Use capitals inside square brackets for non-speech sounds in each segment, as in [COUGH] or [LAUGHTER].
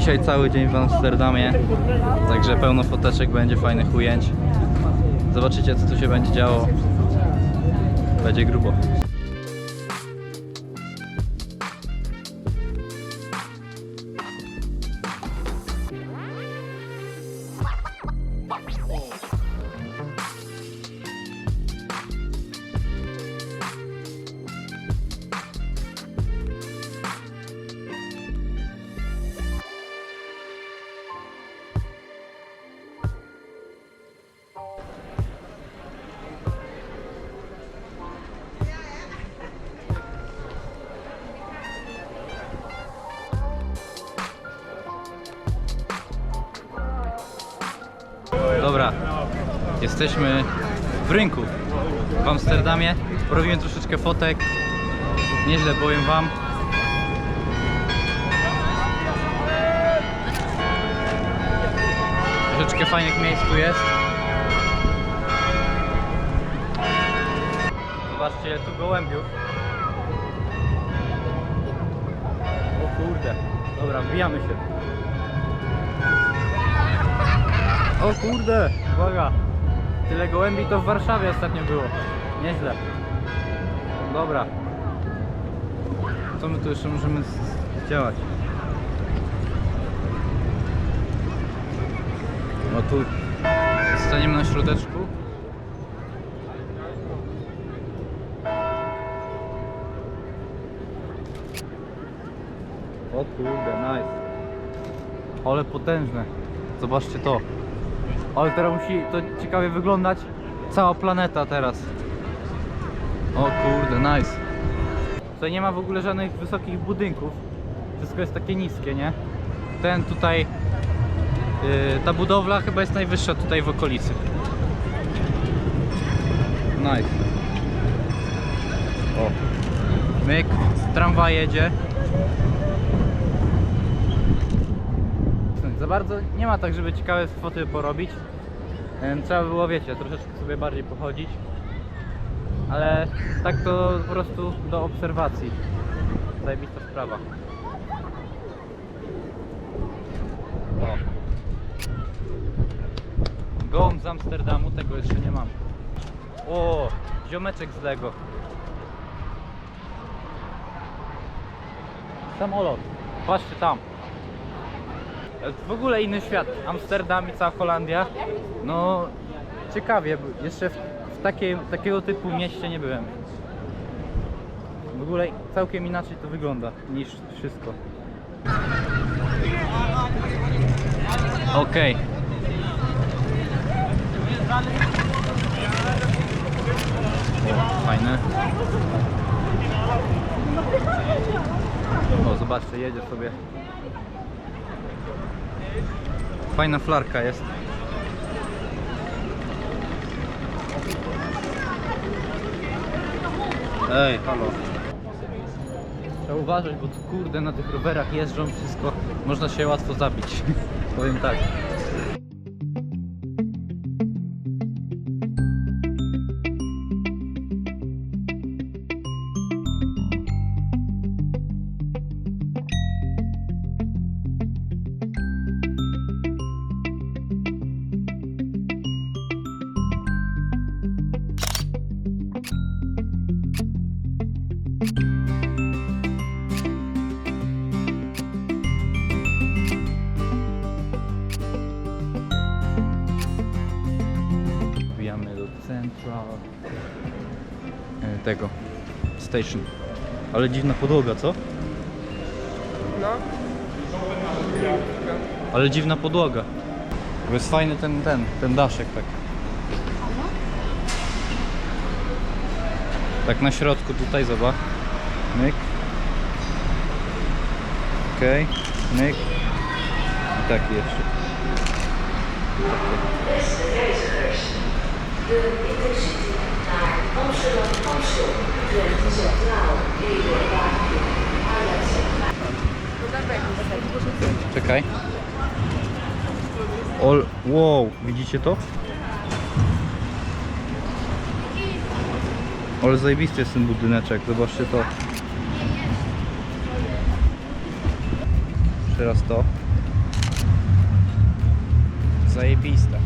Dzisiaj cały dzień w Amsterdamie, także pełno foteczek będzie, fajnych ujęć. Zobaczycie co tu się będzie działo. Będzie grubo. Jesteśmy w rynku w Amsterdamie. Porobiłem troszeczkę fotek. Nieźle powiem wam. Troszeczkę fajnych miejsc tu jest. Zobaczcie, tu gołębiów. O kurde. Dobra, wbijamy się. O kurde, uwaga. Tyle gołębi to w Warszawie ostatnio było. Nieźle. Dobra. Co my tu jeszcze możemy zdziałać? No tu staniemy na środeczku. O kurde, nice. Ale potężne. Zobaczcie to. Ale teraz musi to ciekawie wyglądać. Cała planeta teraz. O kurde, nice. Tutaj nie ma w ogóle żadnych wysokich budynków. Wszystko jest takie niskie, nie? Ten tutaj, yy, ta budowla chyba jest najwyższa tutaj w okolicy. Nice. O. Myk, tramwaj jedzie. Za bardzo nie ma tak, żeby ciekawe foty porobić. Trzeba by było, wiecie, troszeczkę sobie bardziej pochodzić. Ale tak to po prostu do obserwacji. Zajebista sprawa. O. Gołąb z Amsterdamu, tego jeszcze nie mam. O, ziomeczek z Lego. Samolot. Patrzcie tam. W ogóle inny świat. Amsterdam i cała Holandia. No ciekawie, jeszcze w, w takiego typu mieście nie byłem. W ogóle całkiem inaczej to wygląda niż wszystko. Okej. O, Fajne. O, zobaczcie, jedzie sobie Fajna flarka jest. Ej, halo. Trzeba uważać, bo tu kurde na tych rowerach jeżdżą wszystko. Można się łatwo zabić. [LAUGHS] Powiem tak. Central e, tego station. Ale dziwna podłoga, co? No. Ale dziwna podłoga. Bo jest fajny ten, ten, ten daszek tak. Tak na środku tutaj, zobacz. Myk. Okej, myk. I taki jeszcze. Czekaj. Ol, wow, widzicie to? Ale zajebisty jest ten budyneczek, zobaczcie to. Jeszcze raz to. Zajebiste.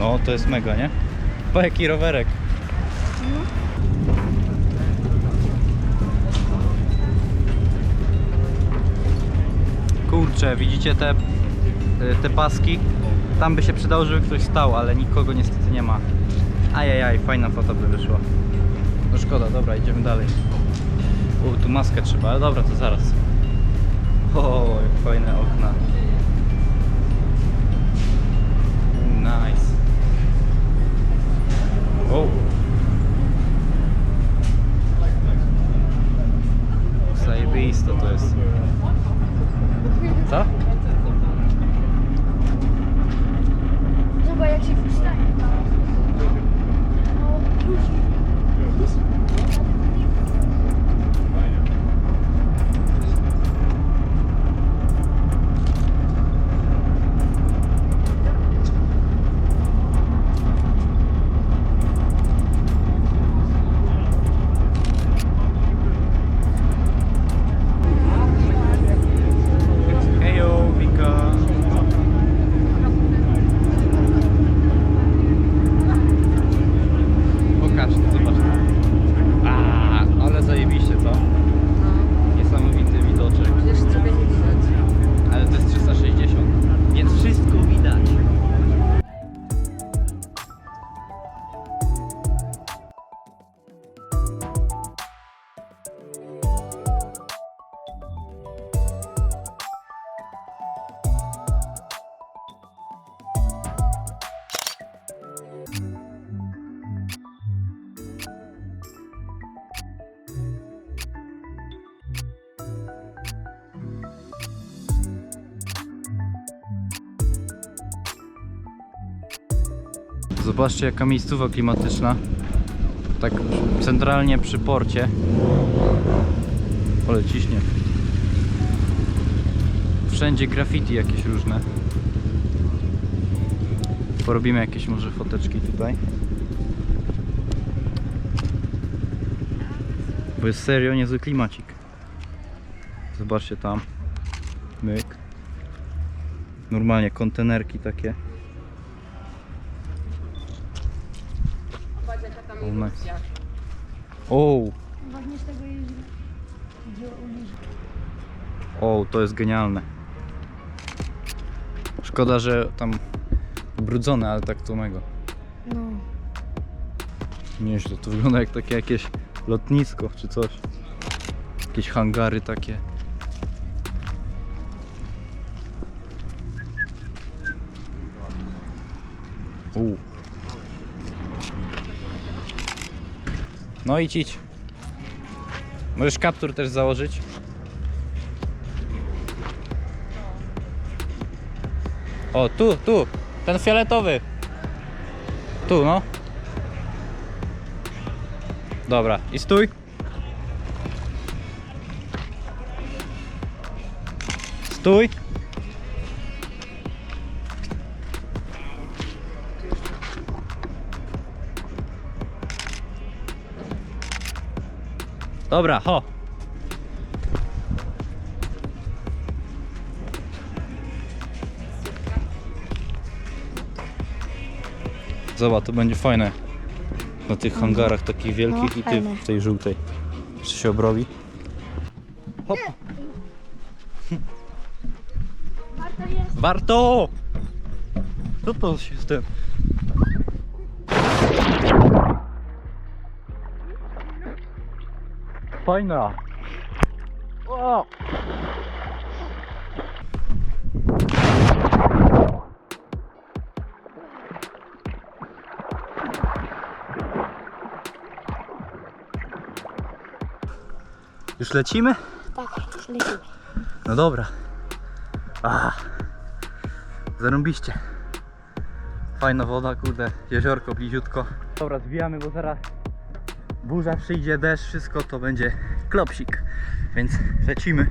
No, to jest mega, nie? Po jaki rowerek. Kurczę, widzicie te, te paski? Tam by się przydało, żeby ktoś stał, ale nikogo niestety nie ma. Ajajaj, fajna foto by wyszła. No szkoda, dobra, idziemy dalej. O, tu maskę trzeba, ale dobra, to zaraz. O, jak fajne okna. Zobaczcie jaka miejscowa klimatyczna. Tak centralnie przy porcie. Ale ciśnie. Wszędzie graffiti jakieś różne. Porobimy jakieś może foteczki tutaj. Bo jest serio niezły klimacik. Zobaczcie tam. Myk. Normalnie kontenerki takie. Patrz jaka tam O, nice. O, z tego to jest genialne. Szkoda, że tam ubrudzone, ale tak to mego. No. Nieźle, to wygląda jak takie jakieś lotnisko czy coś. Jakieś hangary takie. U. No idź, idź. Możesz kaptur też założyć. O, tu, tu. Ten fioletowy. Tu, no. Dobra, i stój. Stój. Dobra, ho. Zobacz, to będzie fajne. Na tych hangarach takich wielkich i ty fajne. w tej żółtej. Czy się obrobi? Hop. Warto jest. Warto! Co to się z tym? Fajna! O! Już lecimy? Tak, już lecimy. No dobra. A, zarąbiście. Fajna woda, kurde, jeziorko bliziutko. Dobra, zbijamy, bo zaraz burza przyjdzie, deszcz, wszystko to będzie klopsik. Więc lecimy.